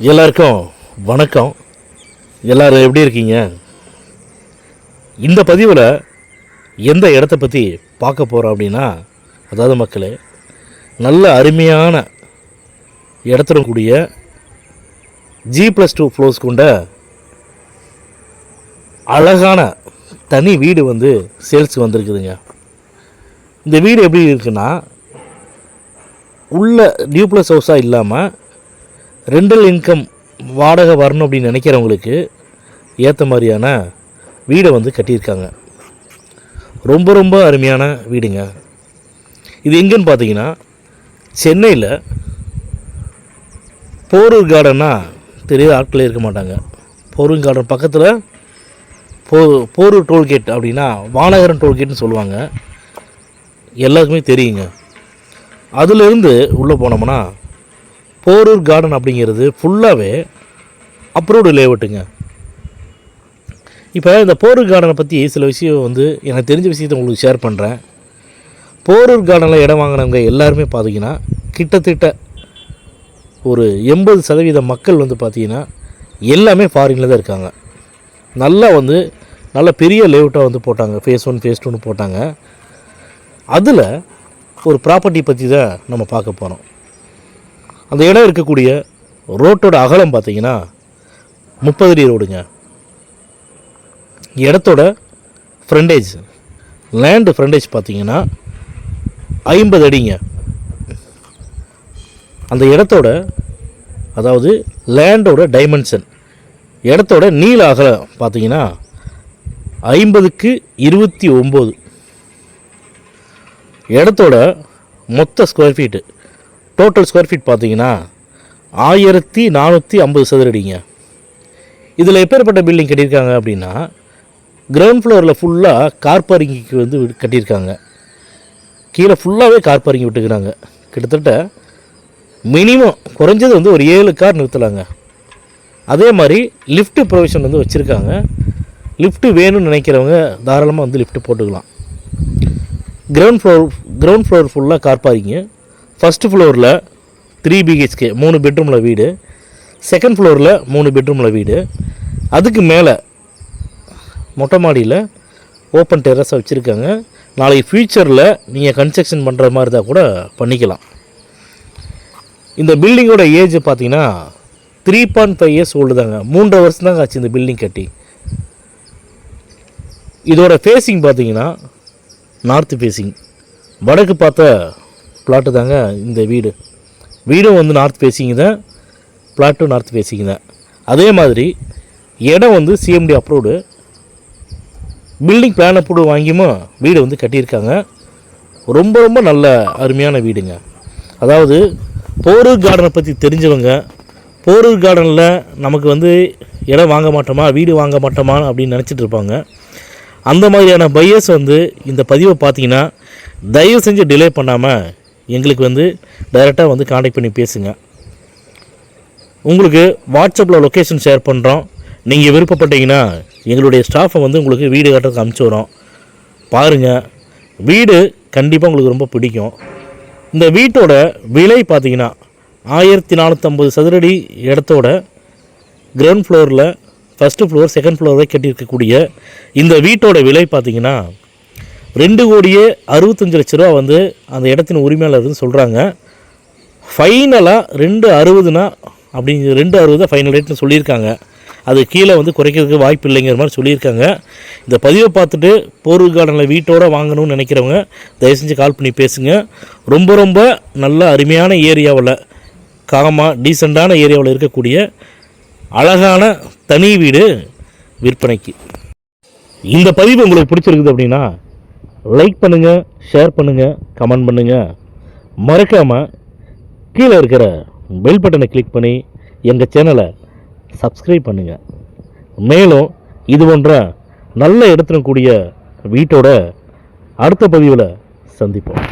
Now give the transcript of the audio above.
எல்லாருக்கும் வணக்கம். எல்லாரும் எப்படி இருக்கீங்க? இந்த பதிவில் எந்த இடத்த பற்றி பார்க்க போகிறோம் அப்படின்னா அதாவது மக்களே நல்ல அருமையான இடத்துல கூடிய ஜி ப்ளஸ் டூ ஃப்ளோர்ஸ் கொண்ட அழகான தனி வீடு வந்து சேல்ஸுக்கு வந்திருக்குதுங்க. இந்த வீடு எப்படி இருக்குன்னா உள்ள டியூ ப்ளஸ் ஹவுஸாக இல்லாமல் ரெண்டல் இன்கம் வாடகை வரணும் அப்படின்னு நினைக்கிறவங்களுக்கு ஏற்ற மாதிரியான வீடை வந்து கட்டியிருக்காங்க. ரொம்ப ரொம்ப அருமையான வீடுங்க. இது எங்கேன்னு பார்த்தீங்கன்னா சென்னையில் போரூர் கார்டன்னா தெரியாத ஆட்களே இருக்க மாட்டாங்க. போரூர் கார்டன் பக்கத்தில் போ போரூர் டோல்கேட் அப்படின்னா வானகரன் டோல்கேட்னு சொல்லுவாங்க. எல்லாருக்குமே தெரியுங்க. அதிலிருந்து உள்ளே போனோம்னா போரூர் கார்டன் அப்படிங்கிறது ஃபுல்லாகவே அப்ரூவ்டு லேஅவுட்டுங்க இப்போ இந்த போரூர் கார்டனை பற்றி சில விஷயம் வந்து எனக்கு தெரிஞ்ச விஷயத்தை உங்களுக்கு ஷேர் பண்ணுறேன் போரூர் கார்டனில் இடம் வாங்கினவங்க எல்லாருமே பார்த்தீங்கன்னா கிட்டத்தட்ட ஒரு எண்பது சதவீத மக்கள் வந்து பார்த்தீங்கன்னா எல்லாமே ஃபாரினில் தான் இருக்காங்க. நல்லா வந்து நல்ல பெரிய லேஅவுட்டாக வந்து போட்டாங்க. ஃபேஸ் ஒன் ஃபேஸ் டூன்னு போட்டாங்க. அதில் ஒரு ப்ராப்பர்ட்டி பற்றி தான் நம்ம பார்க்க போகிறோம் அந்த இடம் இருக்கக்கூடிய ரோட்டோட அகலம் பார்த்தீங்கன்னா முப்பது அடி ரோடுங்க. இடத்தோட ஃப்ரண்டேஜ் லேண்டு ஃப்ரண்டேஜ் பார்த்தீங்கன்னா ஐம்பது அடிங்க. அந்த இடத்தோட அதாவது லேண்டோட டைமென்ஷன் இடத்தோட நீள அகலம் பார்த்தீங்கன்னா ஐம்பதுக்கு இருபத்தி ஒம்பது. இடத்தோட மொத்த square feet total square feet பார்த்தீங்கன்னா ஆயிரத்தி நானூற்றி ஐம்பது சதுரடிங்க. இதில் எப்பேற்பட்ட பில்டிங் கட்டியிருக்காங்க அப்படின்னா கிரவுண்ட் ஃப்ளோரில் ஃபுல்லாக கார் பார்க்கிங்க்கு வந்து கட்டியிருக்காங்க. கீழே ஃபுல்லாகவே கார் பார்க்கிங் விட்டுக்கிறாங்க கிட்டத்தட்ட மினிமம் குறைஞ்சது வந்து ஒரு ஏழு கார் நிறுத்தலாங்க. அதே மாதிரி லிஃப்ட்டு ப்ரொவிஷன் வந்து வச்சுருக்காங்க. லிஃப்ட்டு வேணும்னு நினைக்கிறவங்க தாராளமாக வந்து லிஃப்ட்டு போட்டுக்கலாம். கிரவுண்ட் ஃப்ளோர் கிரவுண்ட் ஃப்ளோர் ஃபுல்லாக கார் பார்க்கிங்கு ஃபஸ்ட்டு ஃப்ளோரில் த்ரீ பிஹெச்கே மூணு பெட்ரூமில் வீடு. செகண்ட் ஃப்ளோரில் மூணு பெட்ரூமில் வீடு. அதுக்கு மேலே மொட்டை மாடியில் ஓப்பன் டெரஸாக வச்சுருக்காங்க. நாளைக்கு ஃப்யூச்சரில் நீங்கள் கன்ஸ்ட்ரக்ஷன் பண்ணுற மாதிரி இருந்தால் கூட பண்ணிக்கலாம். இந்த பில்டிங்கோட ஏஜ் பார்த்தீங்கன்னா three point five years old தாங்க. மூன்றரை வருஷம் தாங்க ஆச்சு இந்த பில்டிங் கட்டி. இதோட ஃபேஸிங் பார்த்தீங்கன்னா நார்த் ஃபேஸிங் வடக்கு பார்த்தா பிளாட்டு தாங்க இந்த வீடு. வீடும் வந்து நார்த் ஃபேஸிங் தான். பிளாட்டும் நார்த் ஃபேஸிங் தான். அதே மாதிரி இடம் வந்து CMD approved building plan approve வாங்கியுமா வீடு வந்து கட்டியிருக்காங்க. ரொம்ப ரொம்ப நல்ல அருமையான வீடுங்க. அதாவது போரூர் கார்டனை பற்றி தெரிஞ்சவங்க போரூர் கார்டனில் நமக்கு வந்து இடம் வாங்க மாட்டோமா வீடு வாங்க மாட்டோமா அப்படின்னு நினச்சிட்டு இருப்பாங்க. அந்த மாதிரியான பையர்ஸ் வந்து இந்த பதிவை பார்த்தீங்கன்னா தயவு செஞ்சு டிலே பண்ணாமல் எங்களுக்கு வந்து டைரெக்டாக வந்து காண்டாக்ட் பண்ணி பேசுங்க. உங்களுக்கு வாட்ஸ்அப்பில் லொக்கேஷன் ஷேர் பண்ணுறோம் நீங்கள் விருப்பப்பட்டீங்கன்னா எங்களுடைய ஸ்டாஃபை வந்து உங்களுக்கு வீடு கட்டுறதுக்கு அனுப்பிச்சி வரோம் பாருங்கள் வீடு கண்டிப்பாக உங்களுக்கு ரொம்ப பிடிக்கும். இந்த வீட்டோட விலை பார்த்தீங்கன்னா ஆயிரத்தி நானூற்றம்பது சதுரடி இடத்தோட கிரவுண்ட் ஃப்ளோரில் ஃபஸ்ட்டு ஃப்ளோர் செகண்ட் ஃப்ளோரை கட்டியிருக்கக்கூடிய இந்த வீட்டோட விலை பார்த்தீங்கன்னா ரெண்டு கோடியே அறுபத்தஞ்சு லட்ச ரூபா வந்து அந்த இடத்தின் உரிமையாளர்னு சொல்கிறாங்க ஃபைனலாக ரெண்டு அறுபதுனா அப்படிங்கிற ரெண்டு அறுபது ஃபைனல் ரேட்னு சொல்லியிருக்காங்க. அது கீழே வந்து குறைக்கிறதுக்கு வாய்ப்பு இல்லைங்கிற மாதிரி சொல்லியிருக்காங்க. இந்த பதிவை பார்த்துட்டு போரூர் கார்டனில் வீட்டோடு வாங்கணும்னு நினைக்கிறவங்க தயவு செஞ்சு கால் பண்ணி பேசுங்க. ரொம்ப ரொம்ப நல்ல அருமையான ஏரியாவில் காமாக டீசெண்டான ஏரியாவில் இருக்கக்கூடிய அழகான தனி வீடு விற்பனைக்கு. இந்த பதிவு உங்களுக்கு பிடிச்சிருக்குது அப்படின்னா லைக் பண்ணுங்கள் ஷேர் பண்ணுங்கள் கமெண்ட் பண்ணுங்கள் மறக்காமல் கீழே இருக்கிற பெல் பட்டனை கிளிக் பண்ணி எங்கள் சேனலை சப்ஸ்கிரைப் பண்ணுங்கள் மேலும் இது போன்ற நல்ல இடத்துல கூடிய வீட்டோட அடுத்த பதிவில் சந்திப்போம்.